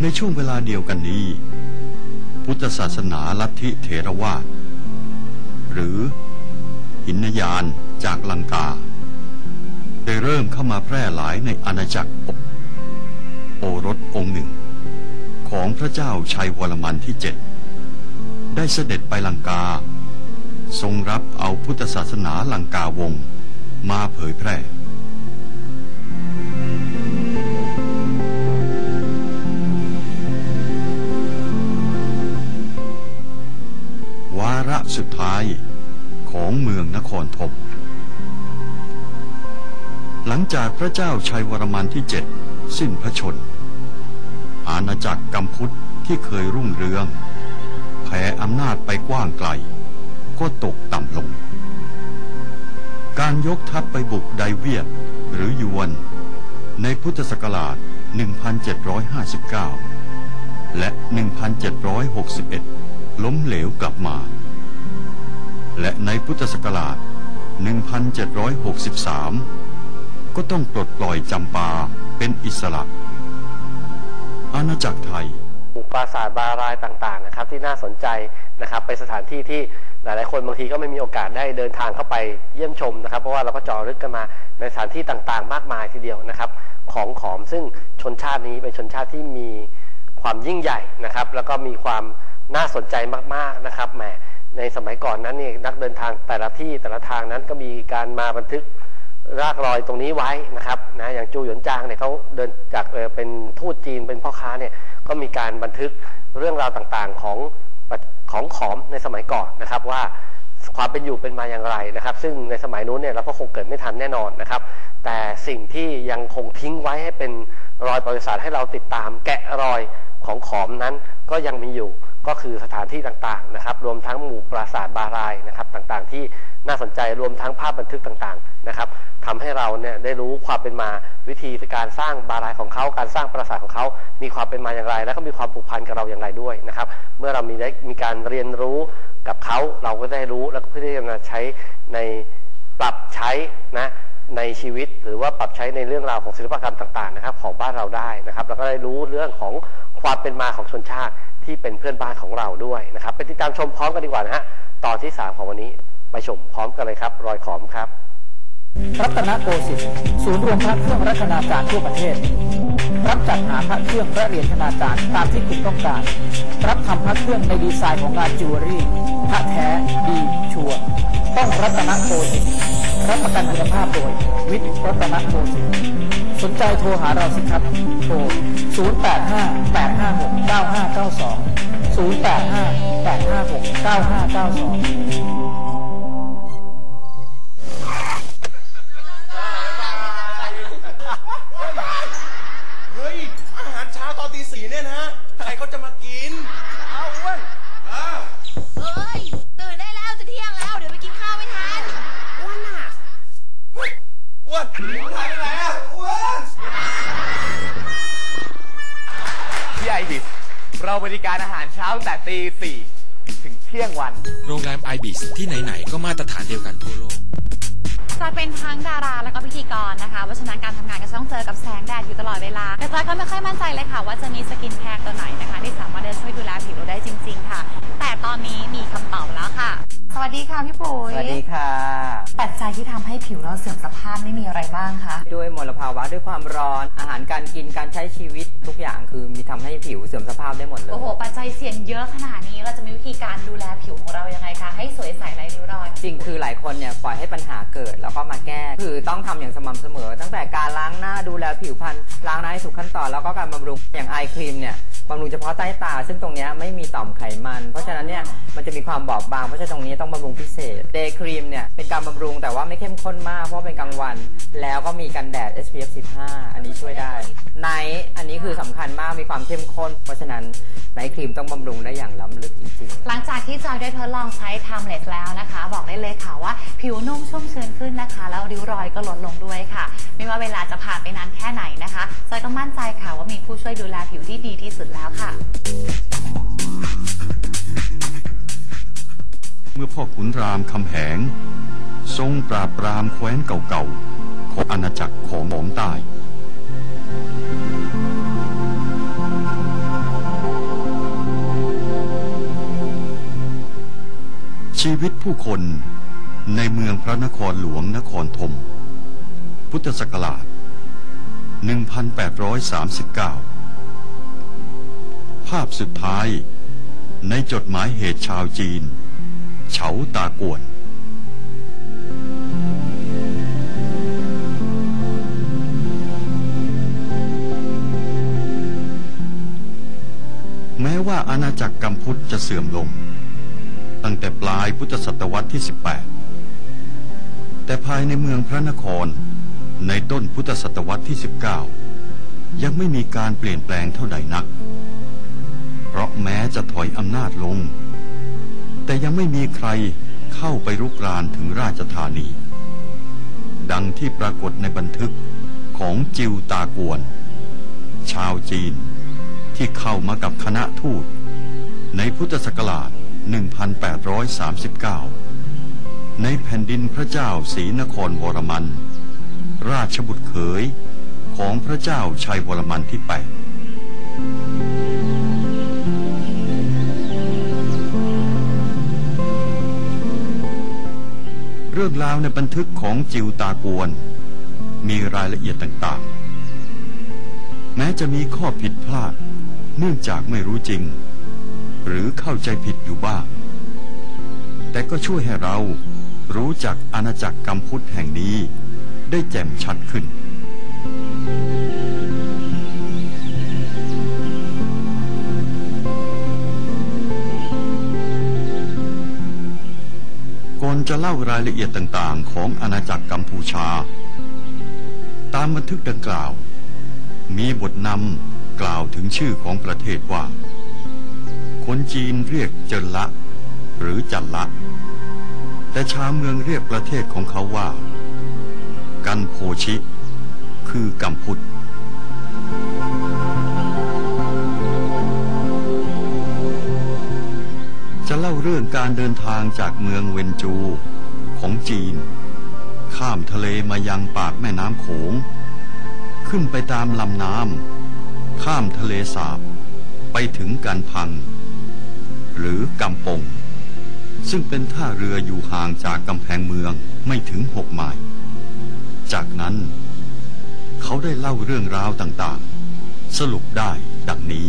ในช่วงเวลาเดียวกันนี้ พุทธศาสนาลัทธิเถรวาทหรือหินยานจากลังกา ได้เริ่มเข้ามาแพร่หลายในอาณาจักรโอรสองค์หนึ่ง ของพระเจ้าชัยวรมันที่เจ็ดได้เสด็จไปลังกา ทรงรับเอาพุทธศาสนาลังกาวงมาเผยแพร่ ระสุดท้ายของเมืองนครธมหลังจากพระเจ้าชัยวรมันที่เจ็ดสิ้นพระชน อาณาจักรกัมพุทธที่เคยรุ่งเรืองแผ่อำนาจไปกว้างไกล ก็ตกต่ำลง การยกทัพไปบุกไดเวียดหรือยวน ในพุทธศักราช 1759 และ 1761 ล้มเหลวกลับมา และในพุทธศักราช 1763 ก็ต้องปลดปล่อยจำปาเป็นอิสระ อาณาจักรไทยปราสาทบารายต่างๆนะครับที่น่าสนใจนะครับเป็นสถานที่ที่หลายๆคนบางทีก็ไม่มีโอกาสได้เดินทางเข้าไปเยี่ยมชมนะครับ เพราะว่าเราก็จาะลึกกันมาในสถานที่ต่างๆ มากมายทีเดียวนะครับ ของขอมซึ่งชนชาตินี้เป็นชนชาติที่มีความยิ่งใหญ่นะครับ แล้วก็มีความน่าสนใจมากๆนะครับแหม ในสมัยก่อนนั้นเนี่ยนักเดินทางแต่ละที่แต่ละทางนั้นก็มีการมาบันทึกรากรอยตรงนี้ไว้นะครับนะอย่างจูหยวนจางเนี่ยเขาเดินจากเอ่อเป็นทูตจีนเป็นพ่อค้าเนี่ยก็มีการบันทึกเรื่องราวต่างๆของของขอมในสมัยก่อนนะครับว่าความเป็นอยู่เป็นมาอย่างไรนะครับ ซึ่งในสมัยนู้นเนี่ยเราก็คงเกิดไม่ทันแน่นอนนะครับ แต่สิ่งที่ยังคงทิ้งไว้ให้เป็นรอยประวัติศาสตร์ให้เราติดตามแกะรอยของขอมนั้นก็ยังมีอยู่ ก็คือสถานที่ต่างๆนะครับ รวมทั้งหมู่ปราสาทบารายนะครับต่างๆ ที่น่าสนใจรวมทั้งภาพบันทึกต่างๆนะครับทำให้เราเนี่ยได้รู้ความเป็นมาวิธีการสร้างบารายของเขาการสร้างปราสาทของเขา มีความเป็นมาอย่างไร แล้วก็มีความผูกพันกับเราอย่างไรด้วยนะครับ เมื่อเรามีได้มีการเรียนรู้กับเขาเราก็ได้รู้แล้วก็เพื่อที่จะมาใช้ในปรับใช้นะ ในชีวิตหรือว่าปรับใช้ในเรื่องราวของศิลปกรรมต่างๆนะครับ ของบ้านเราได้นะครับ แล้วก็ได้รู้เรื่องของความเป็นมาของชนชาติที่เป็นเพื่อนบ้านของเราด้วยนะครับ ไปติดตามชมพร้อมกันดีกว่านะฮะตอนที่ 3 ของวันนี้ไปชมพร้อมกันเลยครับ รอยขอมครับ รัตนโกสินทร์ศูนย์รวมพระเครื่องรัตนาจารทั่วประเทศ รับจัดหาพระเครื่องพระเหรียญธนาจารตามที่คุณต้องการ รับทำพระเครื่องในดีไซน์ของงานจิวเวลรี่พระแท้ดีชัวร์ต้องรัตนโกสินทร์ รับประกันคุณภาพโดย วิทย์รัตนโกสินทร์สนใจโทรหาเราสิครับ โทร 085 856 9592 085 856 9592อาหารเช้าตอนตีสี่เนี่ยนะ ใครเขาจะมากิน เอาเว้ยอ้าว เอ้ย ตื่นได้แล้วจะเที่ยงแล้ว เดี๋ยวไปกินข้าวไม่ทันอ้วนอะ เฮ้ย อ้วนถ่ายไปไหนอะอ้วนที่ไอบิสเราบริการอาหารเช้าตั้งแต่ตีสี่ถึงเที่ยงวัน โรงแรมไอบิสที่ไหน ๆ ก็มาตรฐานเดียวกันทั่วโลก จะเป็นทั้งดาราแล้วก็พิธีกรนะคะ เพราะฉะนั้นการทำงานก็ต้องเจอกับแสงแดดอยู่ตลอดเวลาแต่จอยก็ไม่ค่อยมั่นใจเลยค่ะ ว่าจะมีสกินแคร์ตัวไหนนะคะ ที่สามารถจะช่วยดูแลผิวเราได้จริง ๆ ค่ะ แต่ตอนนี้มีคำตอบแล้วค่ะ สวัสดีค่ะพี่ปุ๋ยสวัสดีค่ะ ปัจจัยที่ทำให้ผิวเราเสื่อมสภาพไม่มีอะไรบ้างคะด้วยมลภาวะด้วยความร้อน อาหารการกินการใช้ชีวิตทุกอย่างคือมีทำให้ผิวเสื่อมสภาพได้หมดเลยโอ้โหปัจจัยเสี่ยงเยอะขนาดนี้เราจะมีวิธีการดูแลผิวของเรายังไงคะให้สวยใสไร้ริ้วรอยจริงคือหลายคนเนี่ยปล่อยให้ปัญหาเกิดแล้วก็มาแก้ คือต้องทำอย่างสม่ำเสมอ ตั้งแต่การล้างหน้าดูแลผิวพรรณล้างหน้าให้ถูกขั้นตอนแล้วก็การบำรุงอย่างไอครีมเนี่ยบำรุงเฉพาะใต้ตา ซึ่งตรงเนี้ยไม่มีต่อมไขมัน เพราะฉะนั้นเนี่ยมันจะมีความบอบบาง เพราะฉะนั้นตรงนี้ต้องบำรุงพิเศษเดย์ครีมเนี่ยเป็นการบำรุงแต่ว่าไม่เข้มข้นมาก เพราะเป็นกลางวัน แล้วก็มีกันแดด SPF 15 อันนี้ช่วยได้ไนท์อันนี้คือสำคัญมากมีความเข้มข้น เพราะฉะนั้นไนท์ครีมต้องบำรุงได้อย่างล้ำลึกจริงๆ หลังจากที่จอยได้ทดลองใช้ Timeless แล้วนะคะ บอกได้เลยค่ะว่าผิวนุ่มชุ่มชื้นขึ้นนะคะ แล้วริ้วรอยก็ลดลงด้วยค่ะ ไม่ว่าเวลาจะผ่านไปนานแค่ไหนนะคะจอยก็มั่นใจค่ะว่ามีผู้ช่วยดูแลผิวที่ดีที่สุดแล้วค่ะ เมื่อพ่อขุนรามคำแหง ทรงปราบปรามแคว้นเก่าๆ ของอาณาจักรของหมองตายชีวิตผู้คนในเมืองพระนครหลวงนครธมพุทธศักราช 1839 ภาพสุดท้าย ในจดหมายเหตุชาวจีน เฉาตากวน แม้ว่าอาณาจักรกัมพุทธจะเสื่อมลง ตั้งแต่ปลายพุทธศตวรรษที่ 18 แต่ภายในเมืองพระนครในต้นพุทธศตวรรษที่ 19 ยังไม่มีการเปลี่ยนแปลงเท่าใดนัก เพราะแม้จะถอยอำนาจลง แต่ยังไม่มีใครเข้าไปรุกรานถึงราชธานี ดังที่ปรากฏในบันทึกของจิวตากวน ชาวจีนที่เข้ามากับคณะทูต ในพุทธศักราช 1839 ในแผ่นดินพระเจ้าศรีนครวรมัน ราชบุตรเขยของพระเจ้าชัยวรมันที่8 เรื่องราวในบันทึกของจิวตากวน มีรายละเอียดต่างๆ แม้จะมีข้อผิดพลาด เนื่องจากไม่รู้จริง หรือเข้าใจผิดอยู่บ้าง แต่ก็ช่วยให้เรารู้จักอาณาจักรกัมพุทธแห่งนี้ได้แจ่มชัดขึ้นก่อ นจะเล่ารายละเอียดต่างๆ ของอาณาจักรกัมพูชา ตามบันทึกดังกล่าว มีบทนำกล่าวถึงชื่อของประเทศว่า คนจีนเรียกเจินละ หรือจันละ แต่ชาวเมืองเรียกประเทศของเขาว่า กันโพชิ คือกัมพุทธ เรื่องการเดินทางจากเมืองเวนจูของจีน ข้ามทะเลมายังปากแม่น้ำโขง ขึ้นไปตามลำน้ำข้ามทะเลสาบ ไปถึงกันพัง หรือกำปง ซึ่งเป็นท่าเรืออยู่ห่างจากกำแพงเมืองไม่ถึงหกไมล์จากนั้นเขาได้เล่าเรื่องราวต่างๆ สรุปได้ดังนี้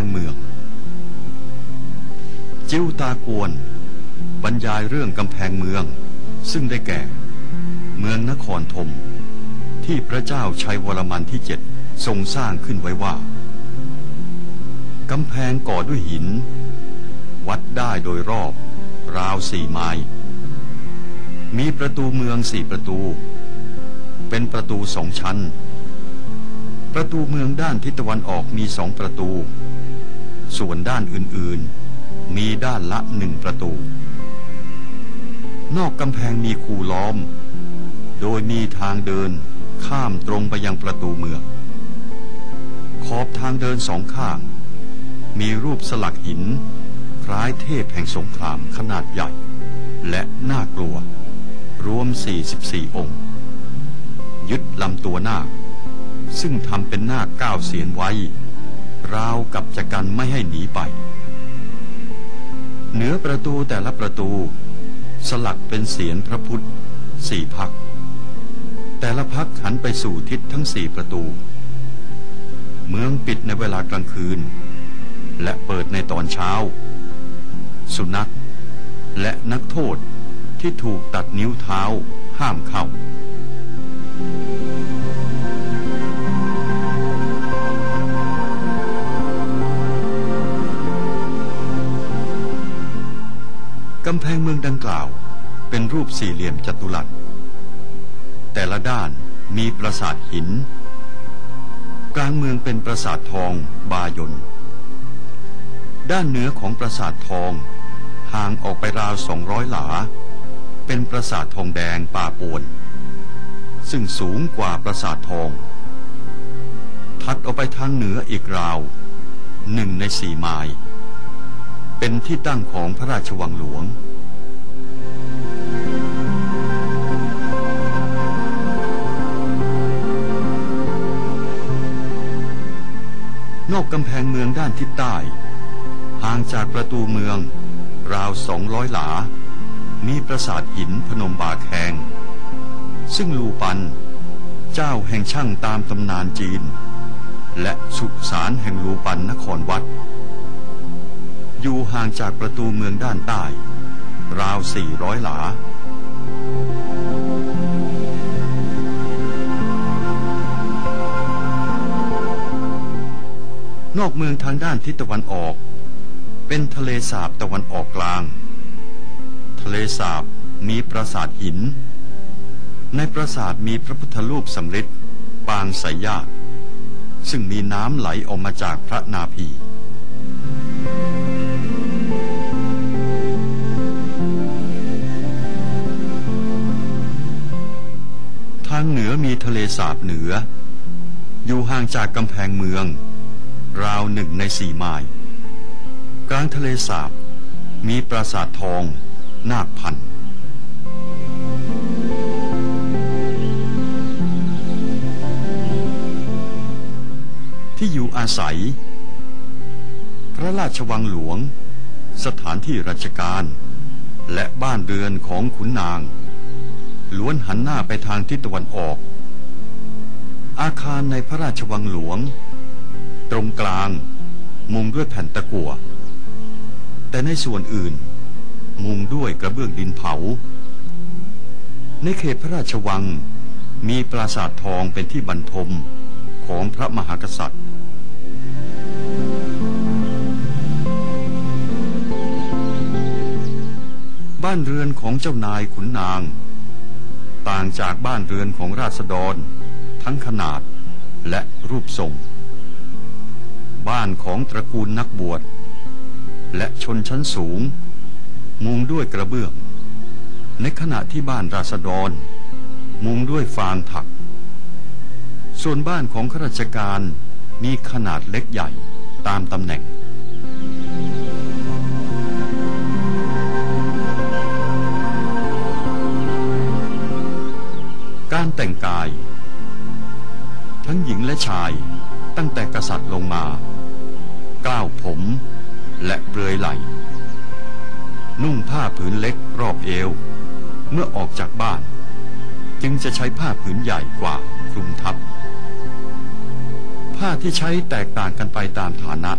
งเมือง จิวตากวน บรรยายเรื่องกำแพงเมือง ซึ่งได้แก่ เมืองนครธมที่พระเจ้าชัยวรมันที่เจ็ดทรงสร้างขึ้นไว้ว่ากำแพงก่อด้วยหิน วัดได้โดยรอบ ราวสี่ไม้มีประตูเมืองสี่ประตู เป็นประตูสองชั้น ประตูเมืองด้านทิศตะวันออกมีสองประตู ส่วนด้านอื่นๆ มีด้านละหนึ่งประตู นอกกำแพงมีคูล้อม โดยมีทางเดินข้ามตรงไปยังประตูเมือง ขอบทางเดินสองข้าง มีรูปสลักหิน คล้ายเทพแห่งสงครามขนาดใหญ่ และน่ากลัว รวม 44 องค์ ยึดลำตัวนาคซึ่งทำเป็นหน้าก้าวเสียนไว้ ราวกับจะกันไม่ให้หนีไป เหนือประตูแต่ละประตู สลักเป็นเสียนพระพุทธสี่พัก แต่ละพักหันไปสู่ทิศทั้งสี่ประตู เมืองปิดในเวลากลางคืน และเปิดในตอนเช้า สุนัขและนักโทษที่ถูกตัดนิ้วเท้าห้ามเข้า สี่เหลี่ยมจัตุรัส แต่ละด้านมีปราสาทหิน กลางเมืองเป็นปราสาททองบายน ด้านเหนือของปราสาททองห่างออกไปราวสองร้อยหลา เป็นปราสาททองแดงป่าปวน ซึ่งสูงกว่าปราสาททอง ถัดออกไปทางเหนืออีกราวหนึ่งในสี่ไมล์เป็นที่ตั้งของพระราชวังหลวง กอกกำแพงเมืองด้านทิศใต้ ห่างจากประตูเมือง ราวสองร้อยหลา มีปราสาทหินพนมบาแคง ซึ่งลูปัน เจ้าแห่งช่างตามตำนานจีน และสุสานแห่งลูปันนครวัด อยู่ห่างจากประตูเมืองด้านใต้ ราวสี่ร้อยหลา อกเมืองทางด้านทิศตะวันออก เป็นทะเลสาบตะวันออกกลาง ทะเลสาบมีปราสาทหิน ในปราสาทมีพระพุทธรูปสำริดปางสายญาติซึ่งมีน้ำไหลออกมาจากพระนาภีทางเหนือมีทะเลสาบเหนือ อยู่ห่างจากกำแพงเมือง ราวหนึ่งในสี่ไมล์กลางทะเลสาบ มีปราสาททองนาคพันธ์ที่อยู่อาศัย พระราชวังหลวง สถานที่ราชการ และบ้านเรือนของขุนนาง ล้วนหันหน้าไปทางทิศตะวันออก อาคารในพระราชวังหลวง ตรงกลาง มุงด้วยแผ่นตะกั่ว แต่ในส่วนอื่น มุงด้วยกระเบื้องดินเผา ในเขตพระราชวังมีปราสาททองเป็นที่บรรทมของพระมหากษัตริย์บ้านเรือนของเจ้านายขุนนาง ต่างจากบ้านเรือนของราษฎร ทั้งขนาดและรูปทรง บ้านของตระกูลนักบวช และชนชั้นสูง มุงด้วยกระเบื้อง ในขณะที่บ้านราษฎร มุงด้วยฟางถัก ส่วนบ้านของข้าราชการมีขนาดเล็กใหญ่ตามตำแหน่งการแต่งกาย ทั้งหญิงและชายตั้งแต่กษัตริย์ลงมา ก้าวผม และเปลือยไหล นุ่งผ้าผืนเล็กรอบเอว เมื่อออกจากบ้าน จึงจะใช้ผ้าผืนใหญ่กว่าคลุมทับ ผ้าที่ใช้แตกต่างกันไปตามฐานะ